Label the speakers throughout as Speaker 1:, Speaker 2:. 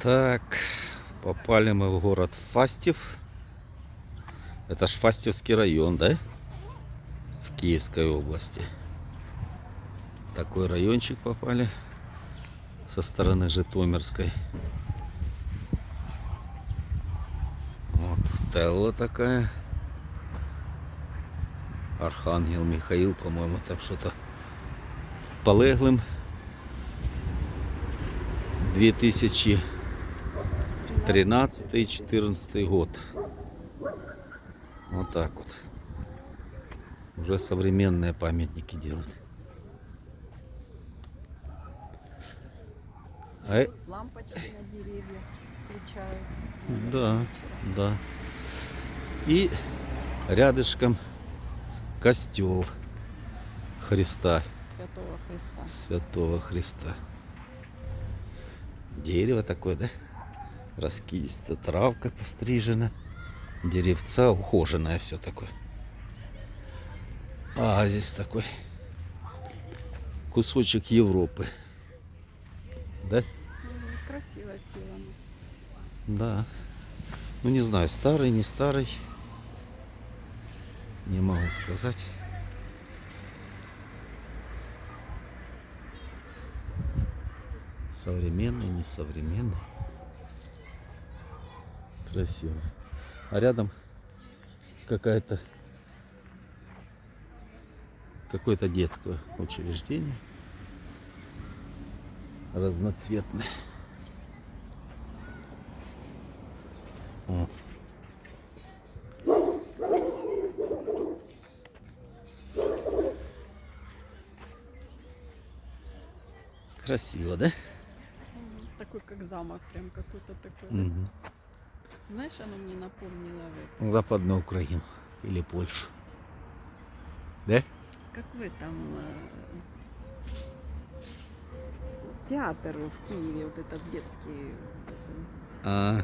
Speaker 1: Так, попали мы в город Фастив. Это ж Фастивский район, да? В Киевской области. Такой райончик попали со стороны Житомирской. Вот стелла такая. Архангел Михаил, по-моему, там что-то полеглим. 2000 13-14 год. Вот так вот. Уже современные памятники делают. А... Э-
Speaker 2: Лампочки на деревьях включают.
Speaker 1: Да, да. И рядышком костел Христа.
Speaker 2: Святого Христа.
Speaker 1: Святого Христа. Дерево такое, да? Раскидистая травка пострижена. Деревца ухоженное все такое. А здесь такой кусочек Европы. Да?
Speaker 2: Красиво сделано.
Speaker 1: Да. Ну не знаю, старый, не старый. Не могу сказать. Современный, несовременный. Красиво. А рядом какая-то какое-то детское учреждение. Разноцветное. О. Красиво, да?
Speaker 2: Такой, как замок, прям какой-то такой. да. Знаешь, оно мне напомнило в этом.
Speaker 1: Западную Украину или Польшу. Да?
Speaker 2: Как в этом э, театр в Киеве, вот этот детский.
Speaker 1: А,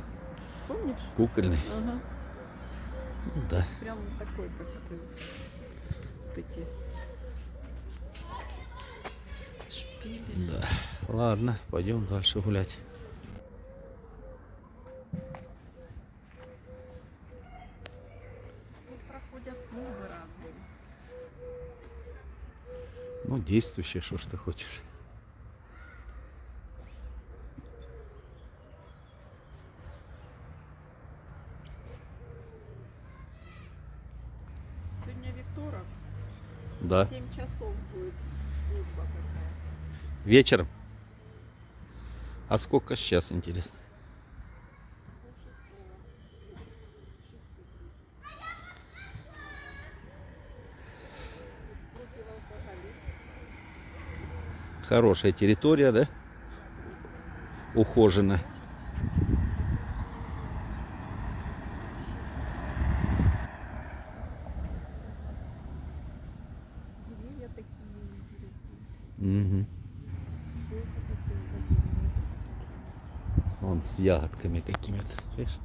Speaker 2: Помнишь?
Speaker 1: кукольный.
Speaker 2: Ага.
Speaker 1: Ну Да.
Speaker 2: Прям такой, как э, вот эти шпили.
Speaker 1: Да. Ладно, пойдем дальше гулять. Ну, действующее, что ж ты хочешь.
Speaker 2: Сегодня вівторок,
Speaker 1: Да.
Speaker 2: 7 часов будет служба какая.
Speaker 1: Вечером. А сколько сейчас, интересно? Хорошая территория, да? Ухоженная.
Speaker 2: Деревья такие интересные. Деревья?
Speaker 1: Вон с ягодками какими-то. Видишь?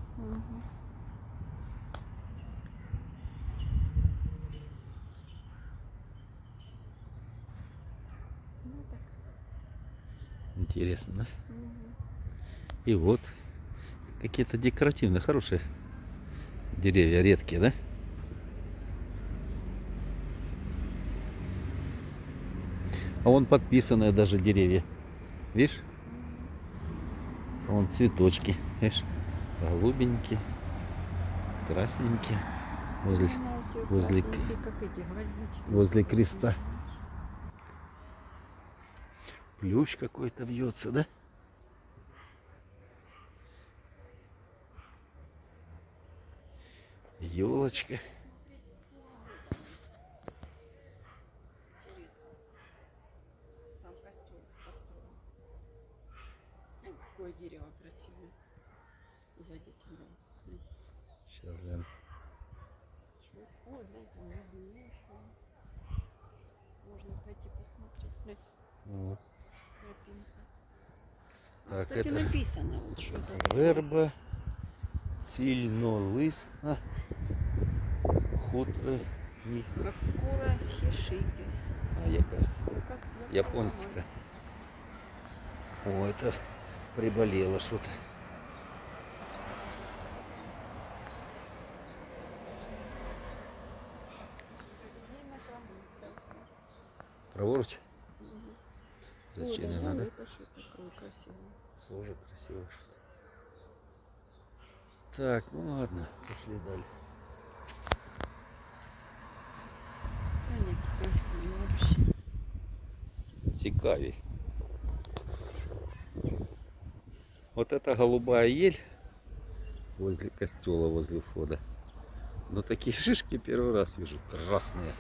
Speaker 1: Интересно, да? И вот какие-то декоративные, хорошие деревья, редкие, да? А вон подписанные даже деревья. Видишь? Вон цветочки. Видишь? Голубенькие, красненькие. Возле, возле возле креста. Плющ какой-то вьется, да? Елочка.
Speaker 2: Какое дерево красивое. Сзади тебя.
Speaker 1: Сейчас,
Speaker 2: да. Ой, можно пойти посмотреть.
Speaker 1: Вот.
Speaker 2: Кстати,
Speaker 1: ракета
Speaker 2: написано, вот, что это.
Speaker 1: верба, цільнолисна, хутре, ні.
Speaker 2: Хакура хішиті.
Speaker 1: А якась японська. О, это приболело что-то. Праворуч? Зачем не надо?
Speaker 2: Это что такое красивое?
Speaker 1: Тоже красиво что-то. Так, ну ладно, пошли дальше. Цікаві. Вот эта голубая ель возле костела, возле входа. Но такие шишки первый раз вижу. Красные.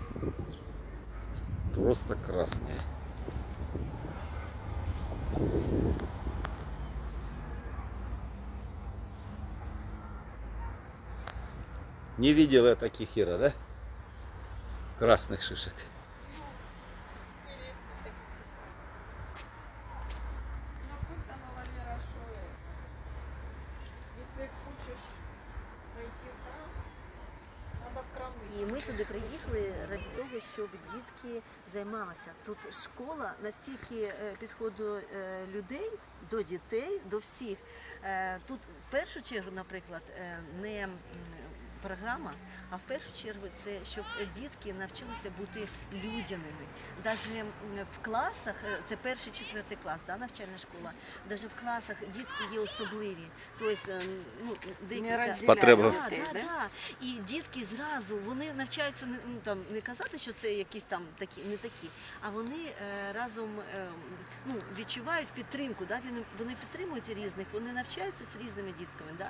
Speaker 1: Просто красные. Не видел я таких, Ира, да? Красных шишек.
Speaker 3: І ми туди приїхали ради того, щоб дітки займалися. Тут школа настільки е, підходу е, людей до дітей, до всіх. Е, Тут в першу чергу, наприклад, не програма, а в першу чергу це щоб дітки навчилися бути людяними. Навіть в класах, е, це перший четвертий клас, да, навчальна школа, навіть в класах дітки є особливі. Тобто, ну, декілька...
Speaker 4: разделяют
Speaker 1: Потреба.
Speaker 3: Да, да, да. І дітки зразу вони навчаються не ну, там не казати, що це якісь там такі, не такі, а вони е, разом е, ну, відчувають підтримку. Да? Вони, вони підтримують різних, вони навчаються з різними дітками. Да?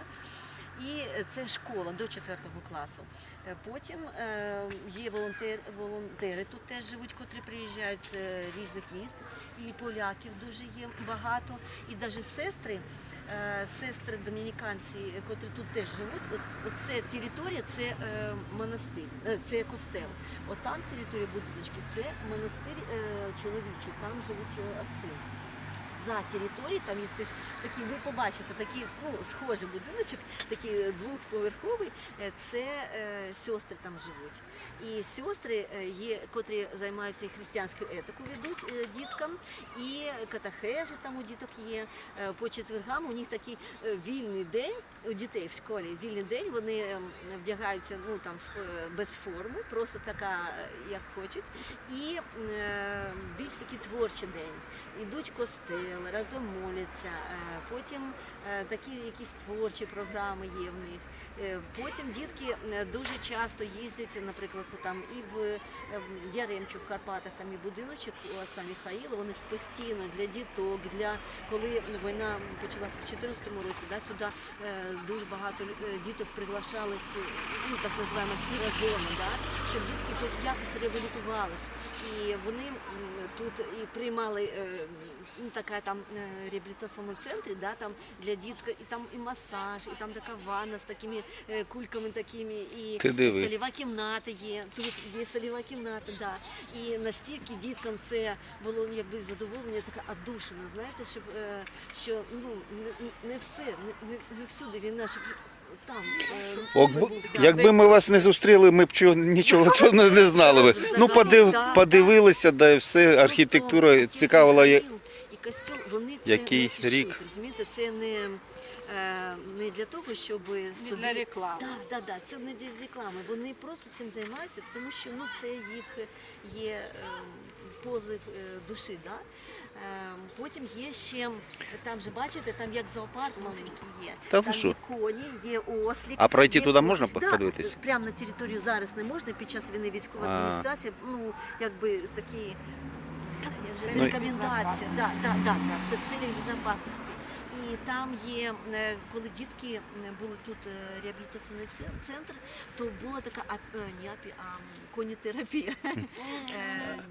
Speaker 3: І це школа до 4 класу. Е, Потім е, є волонтер, волонтери тут теж живуть, котрі приїжджають з е, різних міст. І поляків дуже є багато. І навіть сестри, сестри домініканці, котрі тут теж живуть. От, оце територія, це монастир, це костел. От там територія будиночки, це монастир чоловічий, там живуть отці за територією, там є теж такі, ви побачите, такі, ну, схожий будиночок, такий двохповерховий, е, це е, сестри там живуть. І сестри е, є, котрі займаються християнською етикою, ведуть е, діткам, і катахези там у діток є. Е, По четвергам у них такий вільний день у дітей в школі. Вільний день вони ем, вдягаються ну, там, е, без форми, просто така, е, як хочуть. І е, більш такий творчий день. Ідуть костел, разом моляться, е, потім е, такі якісь творчі програми є в них. Е, Потім дітки е, дуже часто їздять, наприклад, там і в е, в Яремчу в Карпатах, там і будиночок у отця Михаїла, вони постійно для діток, для коли війна почалася в 2014 році, да, сюди дуже багато діток приглашали ну, так називаємо сіра зона, да, щоб дітки хоч якось реабілітувались. І вони тут і приймали ну, така там е, реабілітаційному центрі, да, там для дітка, і там і масаж, і там така ванна з такими е, кульками такими, і
Speaker 1: Ти диви.
Speaker 3: кімната є. Тут є сольова кімната, да. І настільки діткам це було ну, якби задоволення, така одушина, знаєте, щоб е, що ну не, не все, не, не, не всюди війна, щоб там. е,
Speaker 1: Ок,
Speaker 3: був,
Speaker 1: якби ми вас не зустріли, ми б чого, нічого цього не, не знали би. Ну, подив, подивилися, да і все, архітектура цікавила. є.
Speaker 3: Костюм, вони це
Speaker 1: Який
Speaker 3: не
Speaker 1: рік?
Speaker 3: Розумієте, це не, е, не для того, щоб
Speaker 4: не для реклами.
Speaker 3: Да, да, да, це не для реклами. Вони просто цим займаються, тому що ну, це їх є е, позив е, душі. Да? Е, потім є ще, там же бачите, там як зоопарк маленький є.
Speaker 1: Та ви
Speaker 3: там
Speaker 1: що?
Speaker 3: є коні, є ослік.
Speaker 1: А пройти
Speaker 3: є
Speaker 1: туди можна
Speaker 3: курс. Да,
Speaker 1: подивитись?
Speaker 3: Прямо на територію зараз не можна, під час війни військова
Speaker 1: А.
Speaker 3: адміністрація, ну, якби такі
Speaker 1: Ну,
Speaker 3: рекомендації. Да, да, да, да, це в цілях безпечності. І там є, е, коли дітки були тут е, реабілітаційний центр, то була така е, не апі, а конітерапія.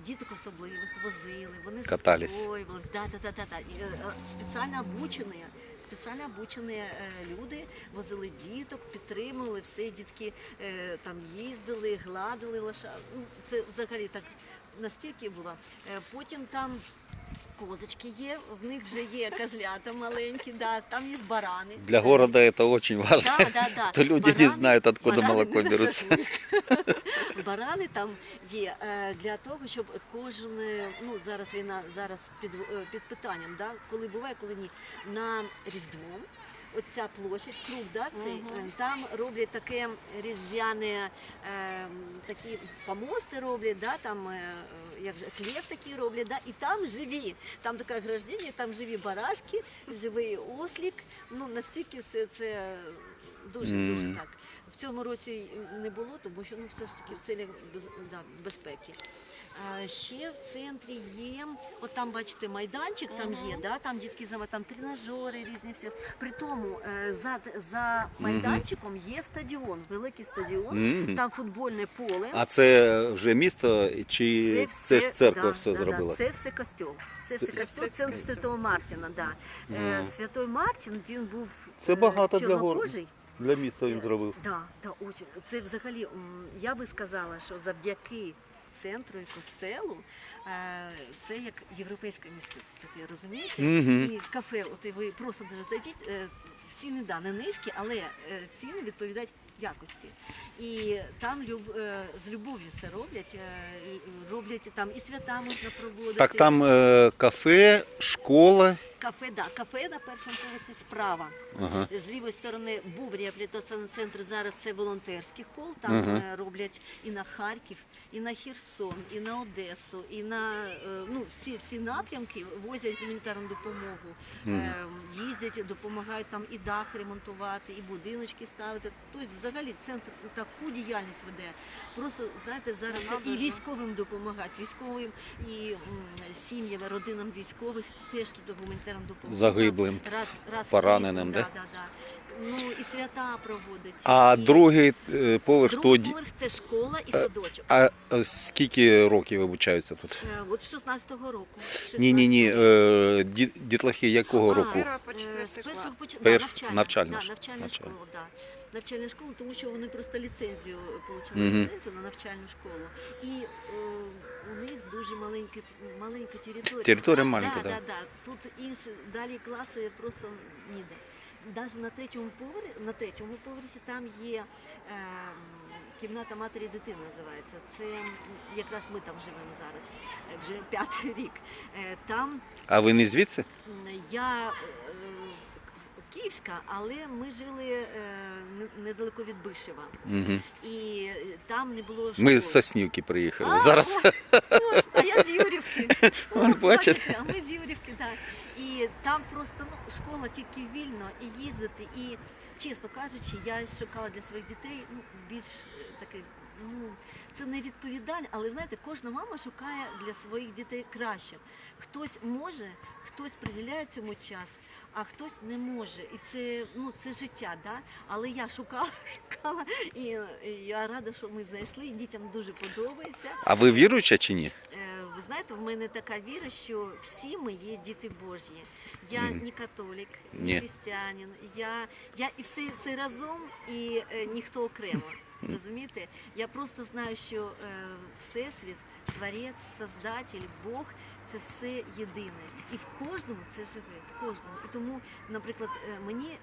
Speaker 3: Діток особливих возили, вони
Speaker 1: Катались.
Speaker 3: заспокоювались. Да, да, да, да, да. Спеціально обучені, спеціально обучені е, люди возили діток, підтримували все, дітки е, там їздили, гладили лоша. Ну, це взагалі так настільки було. Е, Потім там козочки є, в них вже є козлята маленькі, да, там є барани.
Speaker 1: Для города это очень важно.
Speaker 3: Да, да, да.
Speaker 1: То люди не знают, откуда
Speaker 3: барани
Speaker 1: молоко
Speaker 3: на
Speaker 1: берутся.
Speaker 3: шашлик. Барани там є е, для того, щоб кожен, е, ну зараз війна зараз під, е, під питанням, да, коли буває, коли ні, на Різдво. Оця площадь, круг, да, цей,
Speaker 4: Мгм.
Speaker 3: е, там роблять таке різдвяне, е, такі помости роблять, да, там е, як же, хліб такий роблять, да, і там живі, там таке ограждення, там живі барашки, живий ослік. Ну настільки все це дуже дуже
Speaker 1: Мгм.
Speaker 3: так. В цьому році не було, тому що ну все ж таки в цілях без, да, безпеки. Ще в центрі є, от там бачите, майданчик там є, да, там дітки зама, там тренажери різні всі. При тому е, за, за майданчиком є стадіон, великий стадіон,
Speaker 1: Мгм.
Speaker 3: там футбольне поле.
Speaker 1: А це вже місто чи це, ж церква
Speaker 3: да,
Speaker 1: все
Speaker 3: да,
Speaker 1: зробила?
Speaker 3: Да, це все костюм. Це все костюм, це Святого Мартіна. Да. Е, Святой Мартін він був
Speaker 1: Це
Speaker 3: е,
Speaker 1: багато для гор-
Speaker 3: чорнокожий.
Speaker 1: Для міста він зробив.
Speaker 3: Да, да, очень. Це взагалі, м, я би сказала, що завдяки центру і костелу е, це як європейське місто, таке, розумієте? І кафе, от ви просто даже зайдіть, е, ціни да, не низькі, але е, ціни відповідають якості. І там люб, з любов'ю все роблять, роблять там і свята можна проводити.
Speaker 1: Так, там е, кафе, школа.
Speaker 3: Кафе, да, кафе на першому поверсі справа.
Speaker 1: Ага.
Speaker 3: З лівої сторони був реабілітаційний центр. Зараз це волонтерський хол. Там
Speaker 1: Ага.
Speaker 3: е, роблять і на Харків, і на Херсон, і на Одесу, і на е, ну всі всі напрямки возять гуманітарну допомогу. Е, їздять, допомагають там і дах ремонтувати, і будиночки ставити. Тобто, взагалі, центр таку діяльність веде. Просто знаєте, зараз це і військовим допомагають, військовим і сім'ям, родинам військових теж тут гуманітарну допомогти.
Speaker 1: Загиблим,
Speaker 3: раз, раз
Speaker 1: пораненим, да?
Speaker 3: Да, да, да. Ну і свята проводиться.
Speaker 1: А
Speaker 3: і
Speaker 1: другий е, поверх
Speaker 3: другий
Speaker 1: ді-
Speaker 3: поверх це школа і садочок.
Speaker 1: А е, скільки років вибучаються тут?
Speaker 3: Е, От з 16-го року. з
Speaker 1: Ні, ні, ні.
Speaker 3: 16-го.
Speaker 1: Е, ді- дітлахи якого року?
Speaker 3: Е, з першого
Speaker 4: клас.
Speaker 3: по чет-
Speaker 1: Пер-
Speaker 3: да, навчальна,
Speaker 1: навчальна
Speaker 3: да,
Speaker 1: ж-
Speaker 3: навчальна
Speaker 1: навчальна.
Speaker 3: школа, да. Навчальна школа, тому що вони просто ліцензію отримали
Speaker 1: Мгм.
Speaker 3: ліцензію на навчальну школу. І е, у них дуже маленька, маленька територія.
Speaker 1: Територія маленька,
Speaker 3: да,
Speaker 1: да.
Speaker 3: да, да. Тут інші далі класи просто ніде. Навіть на третьому поверсі, на третьому поверсі там є е, кімната матері дитини називається. Це якраз ми там живемо зараз, вже п'ятий рік. Е, там
Speaker 1: А ви не звідси?
Speaker 3: Я київська, але ми жили е, недалеко від Бишева.
Speaker 1: Угу.
Speaker 3: І е, там не було школи.
Speaker 1: Ми з Соснівки приїхали.
Speaker 3: А,
Speaker 1: Зараз
Speaker 3: Ось, а я з Юрівки. О,
Speaker 1: бачите?
Speaker 3: А ми з Юрівки, так. І там просто ну, школа тільки вільно і їздити. І, чесно кажучи, я шукала для своїх дітей ну, більш е, таке. Ну, це не відповідально, але знаєте, кожна мама шукає для своїх дітей краще. Хтось може, хтось приділяє цьому час, а хтось не може. І це, ну, це життя, да? але я шукала, шукала, і, і я рада, що ми знайшли, і дітям дуже подобається.
Speaker 1: А ви віруюча чи ні?
Speaker 3: Е, Ви знаєте, в мене така віра, що всі ми є діти Божі. Я не католік, не християнин. Я, я і все це разом, і е, ніхто окремо. Розумієте? Я просто знаю, що е, Всесвіт, Творець, Создатель, Бог це все єдине. І в кожному це живе, в кожному. І тому, наприклад, е, мені е,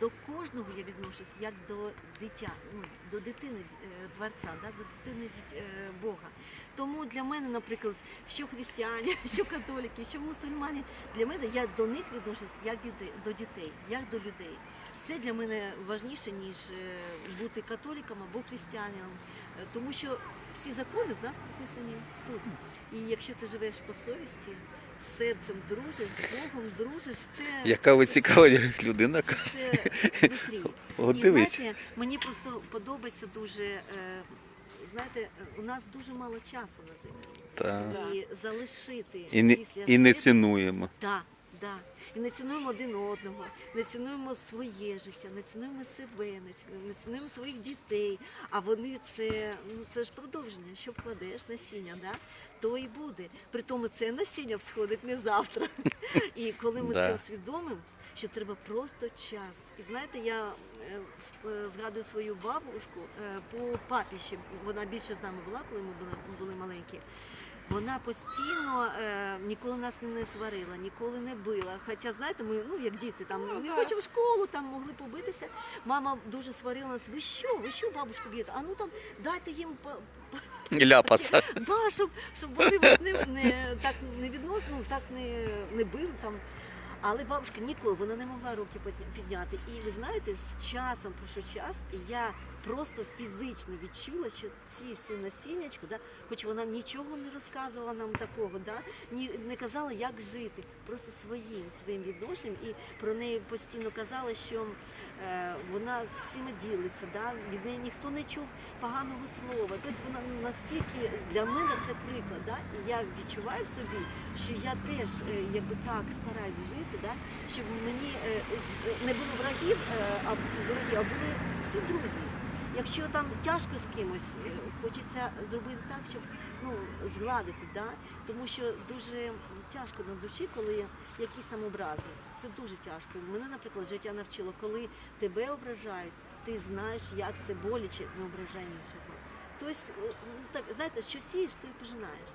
Speaker 3: до кожного я відношусь як до дитя, ну, до дитини е, Творця, да, до дитини Бога. Тому для мене, наприклад, що християни, що католики, що мусульмані, для мене я до них відношусь як до дітей, як до людей. Це для мене важніше, ніж бути католіком або християнином, тому що всі закони в нас прописані тут. І якщо ти живеш по совісті, з серцем дружиш, з Богом дружиш, це
Speaker 1: Яка ви цікава людина.
Speaker 3: це все внутрі.
Speaker 1: О,
Speaker 3: І знаєте, мені просто подобається дуже. е, Знаєте, у нас дуже мало часу на землі.
Speaker 1: Так.
Speaker 3: І залишити
Speaker 1: І не,
Speaker 3: після
Speaker 1: і не цінуємо.
Speaker 3: Да, да. І не цінуємо один одного, не цінуємо своє життя, не цінуємо себе, не цінуємо, не цінуємо своїх дітей. А вони це, ну це ж продовження. Що вкладеш насіння, да? то і буде. При тому це насіння всходить не завтра. І коли ми це усвідомимо, що треба просто час. І знаєте, я е, е, згадую свою бабушку е, по папі ще вона більше з нами була, коли ми були маленькі. Вона постійно е, ніколи нас не сварила, ніколи не била. Хоча, знаєте, ми, ну як діти, там не хочемо в школу, там могли побитися. Мама дуже сварила нас. Ви що? Ви що бабушку б'єте? А ну там дайте їм по, по-
Speaker 1: Ляпаса.
Speaker 3: Да, щоб, щоб вони вас не, не так не відносно, ну, так не, не били там. Але бабушка ніколи вона не могла руки підня- підняти. І ви знаєте, з часом пройшов час, і я просто фізично відчула, що ці всі насіннячка, да, хоч вона нічого не розказувала нам такого, да, ні, не казала, як жити, просто своїм своїм відношенням. І про неї постійно казали, що е, вона з всіма ділиться, да, від неї ніхто не чув поганого слова. Тобто вона настільки для мене це приклад. Да, і я відчуваю в собі, що я теж е, якби так стараюсь жити, да, щоб мені е, не було врагів, е, а а були всі друзі. Якщо там тяжко з кимось, е, хочеться зробити так, щоб ну, згладити, да? тому що дуже тяжко на душі, коли якісь там образи. Це дуже тяжко. Мене, наприклад, життя навчило, коли тебе ображають, ти знаєш, як це боляче, не ображай іншого. Тобто, ну, так, знаєте, що сієш, то і пожинаєш.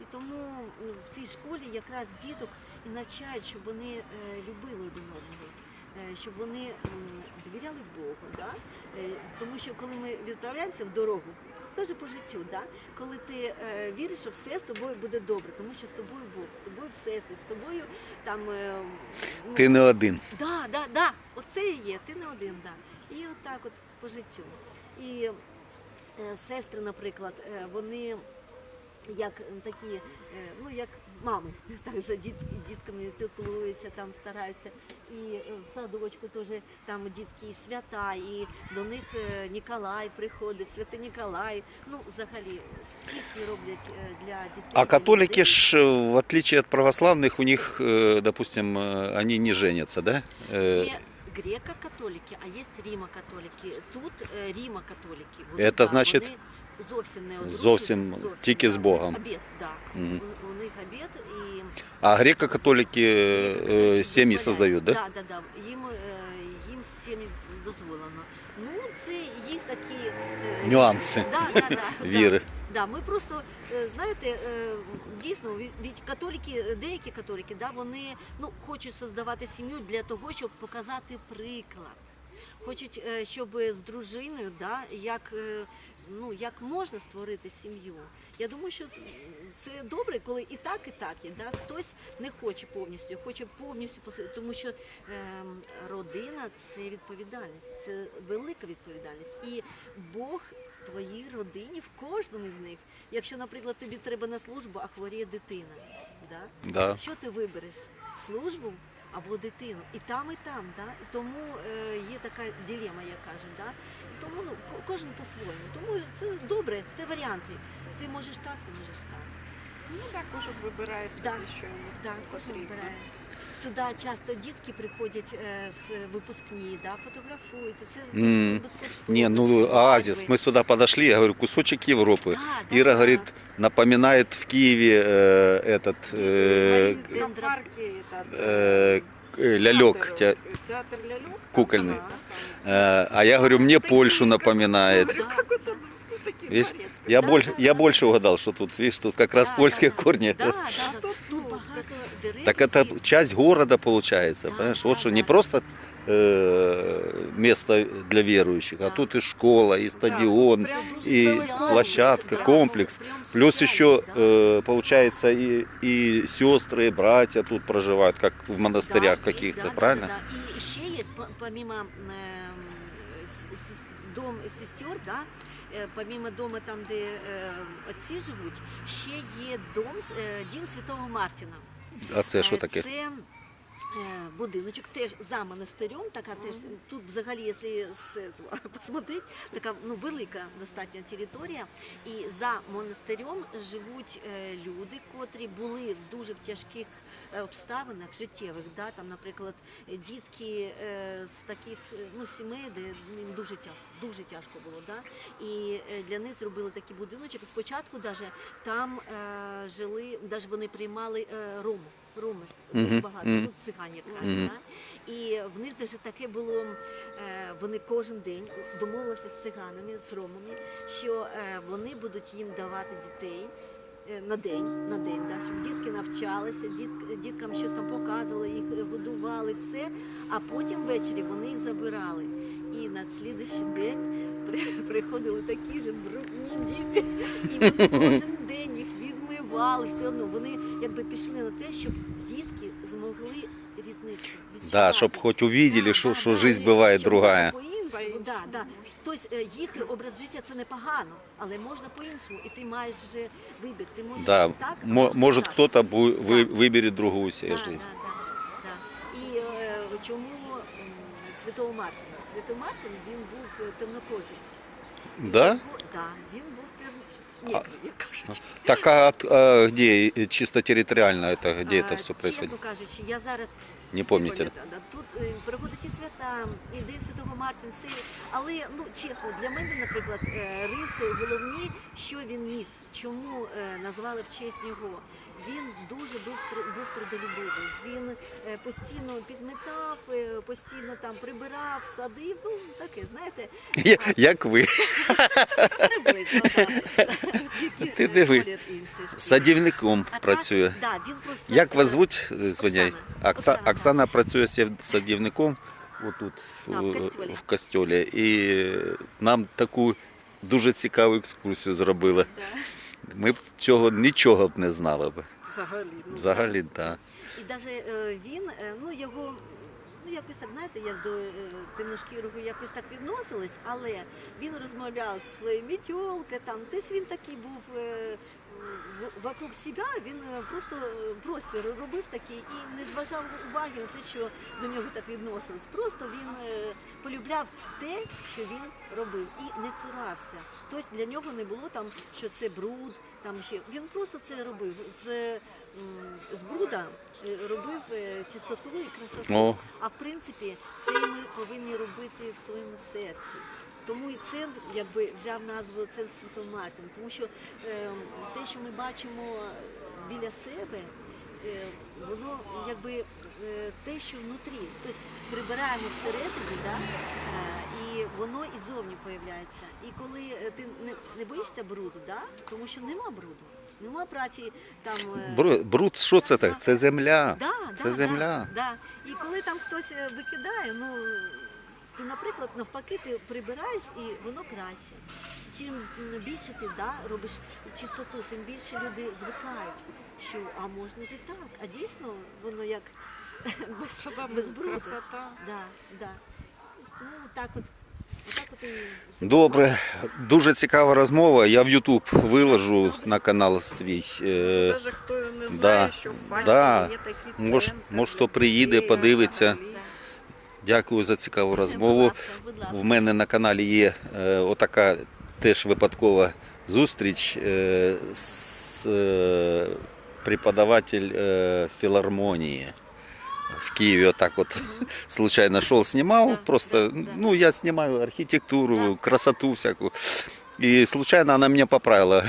Speaker 3: І тому ну, в цій школі якраз діток і навчають, щоб вони е, любили один одного. Е, Щоб вони довіряли Богу, да? Е, тому що коли ми відправляємося в дорогу, навіть по життю, да? коли ти е, віриш, що все з тобою буде добре, тому що з тобою Бог, з тобою всесвіт, з тобою там ну,
Speaker 1: Ти не один.
Speaker 3: Да, да, да. Оце і є, ти не один, да. І отак от по життю. І сестри, наприклад, вони як такі, ну як мами, так за діт, дітками піклуються, там стараються. І е, в садочку теж там дітки і свята, і до них е, Ніколай приходить, святий Ніколай. Ну, взагалі, стільки роблять е, для дітей.
Speaker 1: А
Speaker 3: для
Speaker 1: католики
Speaker 3: людей.
Speaker 1: ж, э, в отличие от православных, у них, э, допустим, э, они не женятся, да? Э,
Speaker 3: Є греко-католики, а є рімо-католики. Тут е, рімо-католики.
Speaker 1: Це
Speaker 3: да,
Speaker 1: значить,
Speaker 3: вони зовсім не одружуються,
Speaker 1: зовсім тільки з. Богом.
Speaker 3: Обід, да.
Speaker 1: Мгм.
Speaker 3: У, у них обід і
Speaker 1: А греко-католики э,
Speaker 3: греко-католики
Speaker 1: семьи
Speaker 3: дозволяють.
Speaker 1: создают, да?
Speaker 3: Да, да, да. Їм, е, їм сім'ї дозволено. Ну, це їх такі е,
Speaker 1: Нюанси
Speaker 3: Да, да, да,
Speaker 1: віри.
Speaker 3: Да, ми просто е, знаєте, е, дійсно від від католіки, деякі католіки, да, вони ну хочуть создавати сім'ю для того, щоб показати приклад. Хочуть, е, щоб з дружиною, да, як, е, ну, як можна створити сім'ю. Я думаю, що це добре, коли і так, і так є. Да? Хтось не хоче повністю, хоче повністю тому що ем, родина це відповідальність, це велика відповідальність. І Бог в твоїй родині, в кожному з них. Якщо, наприклад, тобі треба на службу, а хворіє дитина, да?
Speaker 1: Да.
Speaker 3: що ти вибереш? Службу або дитину? І там, і там. Да? І тому е, є така ділема, як кажуть. Да? І тому ну, кожен по-своєму. Тому це добре, це варіанти. Ти можеш так, ти можеш так.
Speaker 2: Ну так, кожен вибирає собі,
Speaker 3: Да.
Speaker 2: що йому
Speaker 3: Так, кожен
Speaker 2: потрібно.
Speaker 3: вибирає. Сюди часто дітки приходять е, з випускні, да, фотографуються. Це
Speaker 1: М.
Speaker 3: безкоштовно.
Speaker 1: Не, ну
Speaker 3: свадьби.
Speaker 1: оазис. Мы сюда подошли, я говорю, кусочек Европы.
Speaker 3: Да, да,
Speaker 1: Ира
Speaker 3: да.
Speaker 1: говорит, напоминает в Киеве э, этот э,
Speaker 2: В Маринском парке этот,
Speaker 1: э, к- лялек
Speaker 2: театр,
Speaker 1: те-
Speaker 2: вот, театр лялек.
Speaker 1: кукольный.
Speaker 2: Ага,
Speaker 1: Э, а я говорю, мне Польшу напоминает.
Speaker 3: Да.
Speaker 2: Как это ну, такие
Speaker 1: Видишь,
Speaker 2: дворец.
Speaker 1: я,
Speaker 3: Да,
Speaker 1: больше,
Speaker 3: да,
Speaker 1: я
Speaker 3: да.
Speaker 1: больше угадал, что тут, видишь, тут как раз
Speaker 3: Да,
Speaker 1: польские
Speaker 3: да, да.
Speaker 1: корни.
Speaker 3: Да, да, да.
Speaker 2: Тут,
Speaker 1: Так это
Speaker 3: ці-
Speaker 1: часть города получается,
Speaker 3: Да,
Speaker 1: понимаешь?
Speaker 3: да,
Speaker 1: вот что,
Speaker 3: да.
Speaker 1: не просто э, место для верующих, а
Speaker 3: Да.
Speaker 1: тут и школа, и стадион,
Speaker 2: прям
Speaker 3: Дуже
Speaker 1: и
Speaker 2: целый
Speaker 3: соціальний,
Speaker 1: площадка,
Speaker 3: да,
Speaker 1: комплекс.
Speaker 3: прям
Speaker 1: Плюс
Speaker 3: соціальний,
Speaker 1: еще
Speaker 3: да.
Speaker 1: э, получается и, и сестры, и братья тут проживают, как в монастырях
Speaker 3: Да, есть,
Speaker 1: каких-то,
Speaker 3: да, да,
Speaker 1: правильно?
Speaker 3: Да, да. И еще есть, по- помимо эм, с- с- дом сестер, да, е, помимо дома, там, де е, отці живуть, ще є дом, е, дім Святого Мартіна.
Speaker 1: А це що таке?
Speaker 3: Це будиночок теж за монастирем, така теж тут взагалі, якщо з этого посмотреть, така ну велика достатньо територія. І за монастирем живуть люди, котрі були дуже в тяжких обставинах життєвих. Да? Там, наприклад, е, дітки е, з таких е, ну, сімей, де їм дуже тяжко, дуже тяжко було. Да? І е, для них зробили такий будиночок. Спочатку даже там е, жили, даже вони приймали е, рому. Роми дуже багато, ну цигані як кажуть. Да? І в них даже таке було, е, вони кожен день домовилися з циганами, з ромами, що е, вони будуть їм давати дітей. Е, На день, на день, да, щоб дітки навчалися, діт, діткам щось там показували, їх е, годували, все. А потім ввечері вони їх забирали. І на слідуючий день при, приходили такі ж брудні діти, і вони кожен день їх відмивали. Все одно вони якби пішли на те, щоб дітки змогли різницю.
Speaker 1: Да, щоб хоч увидели,
Speaker 3: Да,
Speaker 1: що,
Speaker 3: да,
Speaker 1: що
Speaker 3: да,
Speaker 1: жизнь буває
Speaker 3: що
Speaker 1: другая.
Speaker 3: По-іншому, да, да. Тобто їх образ життя це непогано, але можна по-іншому. І ти маєш вже вибір. Ти можеш
Speaker 1: Да,
Speaker 3: так, а
Speaker 1: мо-
Speaker 3: можеш
Speaker 1: может
Speaker 3: так.
Speaker 1: кто-то бу- вы- выберет другую себе
Speaker 3: Да,
Speaker 1: жизнь.
Speaker 3: да, да, да. І е, чому м, Святого Мартина? Святого Мартин він був е, темнокожий.
Speaker 1: Да?
Speaker 3: він був- Да, він був тем... Ні, як кажуть.
Speaker 1: Так а, от, а где э, чисто территориально это, где это
Speaker 3: А,
Speaker 1: все происходит?
Speaker 3: Чесно кажучи, я зараз
Speaker 1: Не помните?
Speaker 3: пам'ятаю, да. Тут е, переходить і свята, і День Святого Мартин, все. Але ну чесно, для мене, наприклад, е, риси головні, що він ніс, чому е, назвали в честь нього. Він дуже був був трудолюбивий. Він е, постійно підметав, е, постійно там прибирав, садив. Ну таке, знаєте,
Speaker 1: Я- Як ви?
Speaker 3: приблизно.
Speaker 1: Ти
Speaker 3: е,
Speaker 1: диви. Садівником працює.
Speaker 3: Так, він просто
Speaker 1: Як вас звуть? Звиняй.
Speaker 3: Оксана.
Speaker 1: Окса...
Speaker 3: Оксана,
Speaker 1: Оксана працює садівником отут
Speaker 3: в костьолі.
Speaker 1: І нам таку дуже цікаву екскурсію зробили. Ми б цього нічого б не знали б.
Speaker 2: Взагалі. ну,
Speaker 1: Взагалі, так.
Speaker 3: І навіть він, е, ну його, ну якось так, знаєте, як до е, темношкірого якось так відносились, але він розмовляв зі своєю мітьолки, там, десь він такий був е, вокруг себе, він е, просто е, простір робив такий і не зважав уваги на те, що до нього так відносились. Просто він е, полюбляв те, що він робив, і не цурався. Тобто для нього не було там, що це бруд, там ще він просто це робив з, з бруда робив чистоту і красоту.
Speaker 1: О.
Speaker 3: А в принципі, це ми повинні робити в своєму серці. Тому і центр якби взяв назву Центр Святого Мартина, тому що е, те, що ми бачимо біля себе, е, воно якби е, те, що внутрі. Тобто прибираємо всередині, да? е, і воно і зовні появляється. І коли е, ти не, не боїшся бруду, да? тому що нема бруду, нема праці там. е,
Speaker 1: Бруд, що це так? Це земля.
Speaker 3: Да,
Speaker 1: Це
Speaker 3: да,
Speaker 1: земля.
Speaker 3: Да, да. І коли там хтось е, викидає, ну ти, наприклад, навпаки, ти прибираєш і воно краще. Чим більше ти да, робиш чистоту, тим більше люди звикають, що а можна ж і так. А дійсно воно як без, без бруду.
Speaker 2: Красота.
Speaker 3: Да, да. Ну так от.
Speaker 1: Добре, дуже цікава розмова. Я в YouTube виложу на канал свій. Е,
Speaker 2: Даже хто не знає,
Speaker 1: да,
Speaker 2: що в
Speaker 1: да.
Speaker 2: є такі центри.
Speaker 1: може, хто приїде, подивиться. Дякую за цікаву
Speaker 3: Будь
Speaker 1: розмову.
Speaker 3: ласка, будь ласка.
Speaker 1: В мене на каналі є е, отака теж випадкова зустріч е, з е, преподаватель е, філармонії. В Києві отак от случайно шел,
Speaker 3: знімав.
Speaker 1: Просто, ну, я знімаю
Speaker 3: архітектуру,
Speaker 1: красоту всякую. И случайно она меня поправила.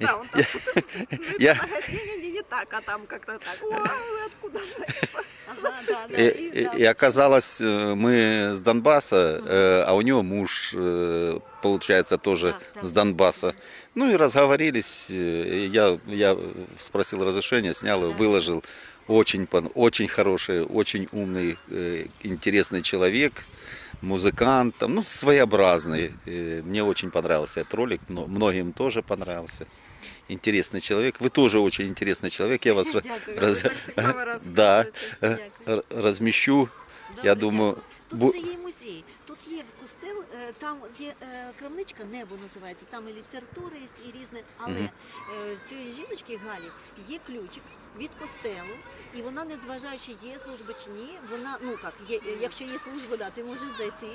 Speaker 2: Да, он там
Speaker 1: Я-
Speaker 2: говорит, не-не-не, не так, а там как-то так. Ой, вы откуда знаете?
Speaker 3: Ага, да, да,
Speaker 1: И,
Speaker 3: і,
Speaker 1: и-
Speaker 3: да.
Speaker 1: и оказалось, э, мы с Донбасса, э, а у него муж, э, получается, тоже
Speaker 3: Да, да.
Speaker 1: с Донбасса. Ну и разговорились. э, и Я, я спросил разрешения, снял и
Speaker 3: Да.
Speaker 1: выложил. Очень, пон- очень хороший, очень умный, э, интересный человек, музыкант, там, ну, своеобразный. Э, Мне очень понравился этот ролик, но многим тоже понравился. Интересный человек. Вы тоже очень интересный человек. Я вас ра-
Speaker 3: Дякую.
Speaker 1: раз-
Speaker 2: Так цікаво
Speaker 1: да,
Speaker 2: розказуєте.
Speaker 1: э,
Speaker 3: Дякую.
Speaker 1: р- размещу.
Speaker 3: Добре,
Speaker 1: Я думаю,
Speaker 3: дякую. Тут
Speaker 1: бу-
Speaker 3: ще є музей, тут є костел, е, там є е, крамничка, небо називається, там і література є, і різне, але
Speaker 1: Мгм.
Speaker 3: е, в цієї жіночки Галі є ключик від костелу, і вона, незважаючи, є служба чи ні, вона, ну як, є, е, якщо є служба, да, ти можеш зайти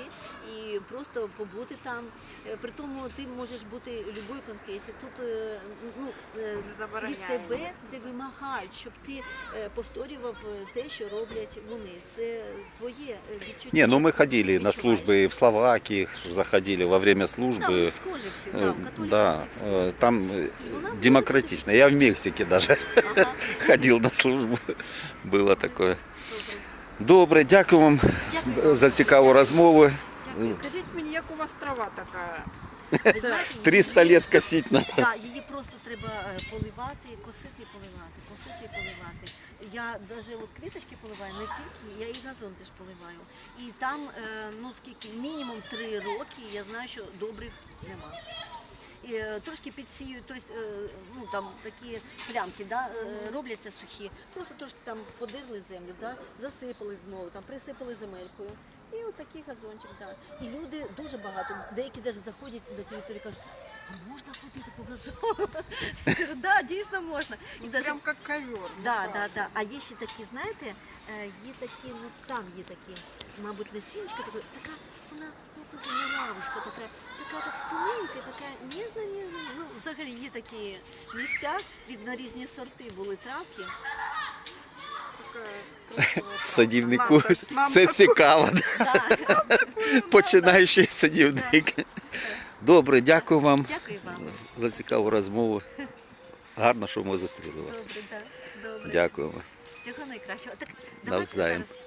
Speaker 3: і просто побути там. Е, При тому ти можеш бути любої конфесії. Тут е, ну, е,
Speaker 2: Не
Speaker 3: від
Speaker 2: забороняємо.
Speaker 3: тебе де вимагають, щоб ти е, повторював е, те, що роблять вони. Це твоє е, відчуття.
Speaker 1: Не, ну мы ходили на
Speaker 3: Відчуваєш.
Speaker 1: службы и в Словакии, заходили во время
Speaker 3: Да, вони
Speaker 1: службы.
Speaker 3: схожі всі,
Speaker 1: Э,
Speaker 3: да, в католиках
Speaker 1: Да,
Speaker 3: всіх
Speaker 1: э,
Speaker 3: схожі.
Speaker 1: там э,
Speaker 3: И она может
Speaker 1: демократично. Я в Мексике даже
Speaker 3: Ага.
Speaker 1: ходил на службу. Было такое. Добре, дякую вам
Speaker 3: Дякую.
Speaker 1: за цікаву розмову.
Speaker 3: Дякую.
Speaker 2: Скажіть мені, як у вас трава така?
Speaker 3: Ви знаєте,
Speaker 1: 300
Speaker 3: її-
Speaker 1: лет косить надо.
Speaker 3: Да, її просто треба е, поливати, косити і поливати, косити і поливати. Я навіть от квіточки поливаю, не тільки, я і газон теж поливаю. І там, е, ну скільки, мінімум три роки, я знаю, що добрив нема. І, е, трошки підсіюють, тобто, ну там такі плямки, да, е, робляться сухі. Просто трошки там подирли землю, да, засипали знову, там присипали земелькою. І отакий газончик, да. І люди дуже багато, деякі навіть заходять на територію і кажуть, а можна ходити по газону? Да, дійсно можна. І даже
Speaker 4: Прям как ковер.
Speaker 3: Да, да, да. А є ще такі, знаєте, є такі, ну там є такі, мабуть, насінчика, така, така вона, ну не лавушка, така, така так тоненька, така ніжна, ніжна. Ну, взагалі є такі місця, видно, різні сорти були травки.
Speaker 1: Садівнику
Speaker 4: так-
Speaker 1: це
Speaker 4: так-
Speaker 1: цікаво.
Speaker 3: Да.
Speaker 1: Починаючий садівник. Добре, дякую вам
Speaker 3: Дякую вам.
Speaker 1: за цікаву розмову. Гарно, що ми зустріли вас.
Speaker 3: Добре, да. Добре.
Speaker 1: Дякуємо.
Speaker 3: Всього найкращого. Так, давайте
Speaker 1: Навзаєм.
Speaker 3: зараз